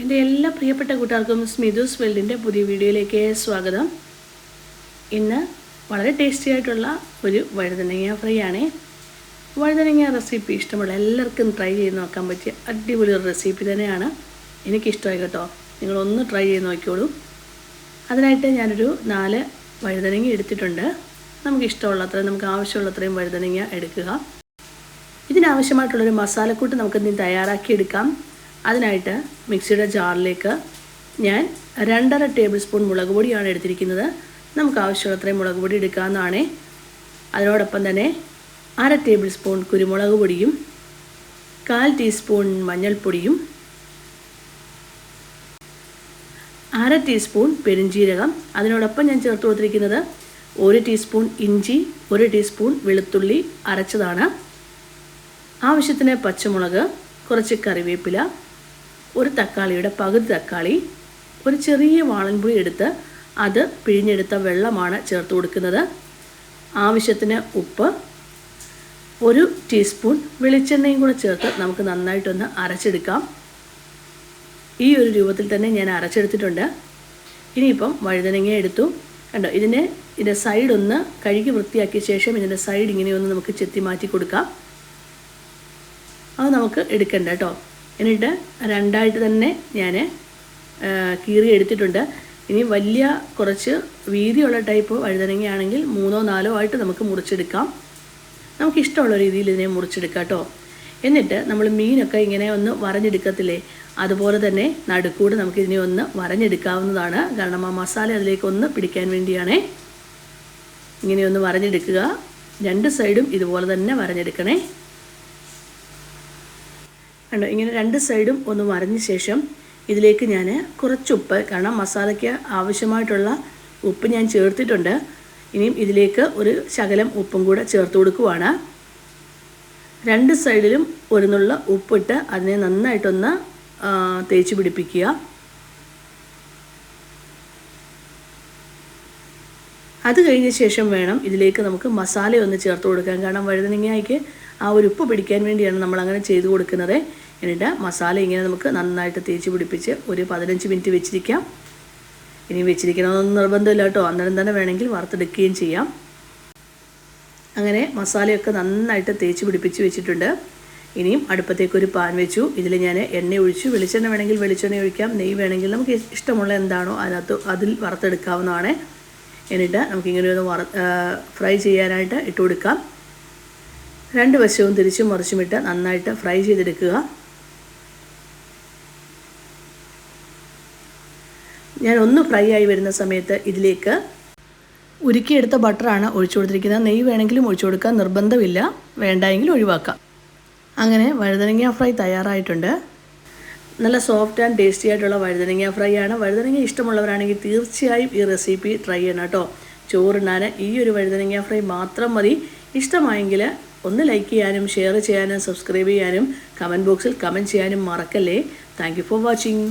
എന്റെ എല്ലാ പ്രിയപ്പെട്ട കൂട്ടുകാർക്കും സ്മിതുസ് വെൽഡിന്റെ പുതിയ വീഡിയോയിലേക്ക് സ്വാഗതം. ഇന്ന് വളരെ ടേസ്റ്റി ആയിട്ടുള്ള ഒരു വഴുതനങ്ങ ഫ്രൈ ആണേ. വഴുതനങ്ങ റെസിപ്പി ഇഷ്ടമുള്ള എല്ലാവർക്കും ട്രൈ ചെയ്ത് നോക്കാൻ പറ്റിയ അടിപൊളി ഒരു റെസിപ്പി തന്നെയാണ്. എനിക്കിഷ്ടമായി കേട്ടോ. നിങ്ങളൊന്ന് ട്രൈ ചെയ്ത് നോക്കിയോളൂ അതിനായിട്ട് ഞാനൊരു നാല് വഴുതനങ്ങ എടുത്തിട്ടുണ്ട്. നമുക്ക് ഇഷ്ടമുള്ളത്രയും നമുക്ക് ആവശ്യമുള്ളത്രയും വഴുതനങ്ങ എടുക്കുക. ഇതിനാവശ്യമായിട്ടുള്ളൊരു മസാലക്കൂട്ട് നമുക്കിന്ന് തയ്യാറാക്കിയെടുക്കാം. അതിനായിട്ട് മിക്സിയുടെ ജാറിലേക്ക് ഞാൻ രണ്ടര ടേബിൾ സ്പൂൺ മുളക് പൊടിയാണ് എടുത്തിരിക്കുന്നത്. നമുക്ക് ആവശ്യമുള്ളത്രയും മുളക് പൊടി എടുക്കാവുന്നതാണ്. അതിനോടൊപ്പം തന്നെ അര ടേബിൾ സ്പൂൺ കുരുമുളക് പൊടിയും കാൽ ടീസ്പൂൺ മഞ്ഞൾപ്പൊടിയും അര ടീസ്പൂൺ പെരുംജീരകം. അതിനോടൊപ്പം ഞാൻ ചേർത്ത് കൊടുത്തിരിക്കുന്നത് ഒരു ടീസ്പൂൺ ഇഞ്ചി ഒരു ടീസ്പൂൺ വെളുത്തുള്ളി അരച്ചതാണ്. ആവശ്യത്തിന് പച്ചമുളക് കുറച്ച് കറിവേപ്പില ഒരു തക്കാളിയുടെ പകുതി തക്കാളി ഒരു ചെറിയ വാളൻപുളി എടുത്ത് അത് പിഴിഞ്ഞെടുത്ത വെള്ളമാണ് ചേർത്ത് കൊടുക്കുന്നത്. ആവശ്യത്തിന് ഉപ്പ് ഒരു ടീസ്പൂൺ വെളിച്ചെണ്ണയും കൂടെ ചേർത്ത് നമുക്ക് നന്നായിട്ടൊന്ന് അരച്ചെടുക്കാം. ഈ ഒരു രൂപത്തിൽ തന്നെ ഞാൻ അരച്ചെടുത്തിട്ടുണ്ട്. ഇനിയിപ്പം വഴുതനങ്ങ എടുത്തു. കണ്ടോ ഇതിനെ ഇതിന്റെ സൈഡ് ഒന്ന് കഴുകി വൃത്തിയാക്കിയ ശേഷം ഇതിന്റെ സൈഡ് ഇങ്ങനെ ഒന്ന് നമുക്ക് ചെത്തി മാറ്റി കൊടുക്കാം. അത് നമുക്ക് എടുക്കണ്ട കേട്ടോ. എന്നിട്ട് രണ്ടായിട്ട് തന്നെ ഞാൻ കീറി എടുത്തിട്ടുണ്ട് ഇനി വലിയ കുറച്ച് വീതിയുള്ള ടൈപ്പ് വഴുതനങ്ങയാണെങ്കിൽ മൂന്നോ നാലോ ആയിട്ട് നമുക്ക് മുറിച്ചെടുക്കാം. നമുക്ക് ഇഷ്ടമുള്ള രീതിയിൽ ഇതിനെ മുറിച്ചെടുക്കാം കേട്ടോ എന്നിട്ട് നമ്മൾ മീനൊക്കെ ഇങ്ങനെ ഒന്ന് വരഞ്ഞെടുക്കത്തില്ലേ അതുപോലെ തന്നെ നടുക്കൂടെ നമുക്കിതിനെ ഒന്ന് വരഞ്ഞെടുക്കാവുന്നതാണ് കാരണം ആ മസാല അതിലേക്ക് ഒന്ന് പിടിക്കാൻ വേണ്ടിയാണേ ഇങ്ങനെ ഒന്ന് വരഞ്ഞെടുക്കുക രണ്ട് സൈഡും ഇതുപോലെ തന്നെ വരഞ്ഞെടുക്കണേ കണ്ടോ ഇങ്ങനെ രണ്ട് സൈഡും ഒന്ന് വരഞ്ഞ ശേഷം ഇതിലേക്ക് ഞാൻ കുറച്ച് ഉപ്പ് കാരണം മസാലയ്ക്ക് ആവശ്യമായിട്ടുള്ള ഉപ്പ് ഞാൻ ചേർത്തിട്ടുണ്ട്. ഇനിയും ഇതിലേക്ക് ഒരു ശകലം ഉപ്പും കൂടെ ചേർത്ത് കൊടുക്കുവാണ്. രണ്ട് സൈഡിലും ഒരു നുള്ള ഉപ്പിട്ട് അതിനെ നന്നായിട്ടൊന്ന് തേച്ച് പിടിപ്പിക്കുക. അത് കഴിഞ്ഞ ശേഷം വേണം ഇതിലേക്ക് നമുക്ക് മസാല ഒന്ന് ചേർത്ത് കൊടുക്കാൻ. കാരണം വഴുതനങ്ങയ്ക്ക് ആ ഒരു ഉപ്പ് പിടിക്കാൻ വേണ്ടിയാണ് നമ്മൾ അങ്ങനെ ചെയ്തു കൊടുക്കുന്നത്. എന്നിട്ട് മസാല ഇങ്ങനെ നമുക്ക് നന്നായിട്ട് തേച്ച് പിടിപ്പിച്ച് ഒരു പതിനഞ്ച് മിനിറ്റ് വെച്ചിരിക്കാം. ഇനി വെച്ചിരിക്കണമെന്നൊന്നും നിർബന്ധമില്ല കേട്ടോ. അന്നേരം തന്നെ വേണമെങ്കിൽ വറുത്തെടുക്കുകയും ചെയ്യാം. അങ്ങനെ മസാലയൊക്കെ നന്നായിട്ട് തേച്ച് പിടിപ്പിച്ച് വെച്ചിട്ടുണ്ട്. ഇനിയും അടുപ്പത്തേക്ക് ഒരു പാൻ വെച്ചു. ഇതിൽ ഞാൻ എണ്ണ ഒഴിച്ചു. വെളിച്ചെണ്ണ വേണമെങ്കിൽ വെളിച്ചെണ്ണ ഒഴിക്കാം. നെയ്യ് വേണമെങ്കിൽ നമുക്ക് ഇഷ്ടമുള്ള എന്താണോ അതിനകത്ത് അതിൽ വറുത്തെടുക്കാവുന്നതാണ്. എന്നിട്ട് നമുക്കിങ്ങനെ ഒന്ന് വറ ഫ്രൈ ചെയ്യാനായിട്ട് ഇട്ട് കൊടുക്കാം. രണ്ട് വശവും തിരിച്ചും മറിച്ചുമിട്ട് നന്നായിട്ട് ഫ്രൈ ചെയ്തെടുക്കുക. ഞാൻ ഒന്ന് ഫ്രൈ ആയി വരുന്ന സമയത്ത് ഇതിലേക്ക് ഉരുക്കിയെടുത്ത ബട്ടറാണ് ഒഴിച്ചു കൊടുത്തിരിക്കുന്നത്. നെയ്യ് വേണമെങ്കിലും ഒഴിച്ചു കൊടുക്കാൻ നിർബന്ധമില്ല. വേണ്ടായെങ്കിൽ ഒഴിവാക്കാം. അങ്ങനെ വഴുതനങ്ങ ഫ്രൈ തയ്യാറായിട്ടുണ്ട്. നല്ല സോഫ്റ്റ് ആൻഡ് ടേസ്റ്റി ആയിട്ടുള്ള വഴുതനങ്ങ ഫ്രൈ ആണ്. വഴുതനങ്ങ ഇഷ്ടമുള്ളവരാണെങ്കിൽ തീർച്ചയായും ഈ റെസിപ്പി ട്രൈ ചെയ്യണം കേട്ടോ. ചോറിനാൻ ഈ ഒരു വഴുതനങ്ങ ഫ്രൈ മാത്രം മതി. ഇഷ്ടമായെങ്കിൽ ഒന്ന് ലൈക്ക് ചെയ്യാനും ഷെയർ ചെയ്യാനും സബ്സ്ക്രൈബ് ചെയ്യാനും കമന്റ് ബോക്സിൽ കമന്റ് ചെയ്യാനും മറക്കല്ലേ. Thank for watching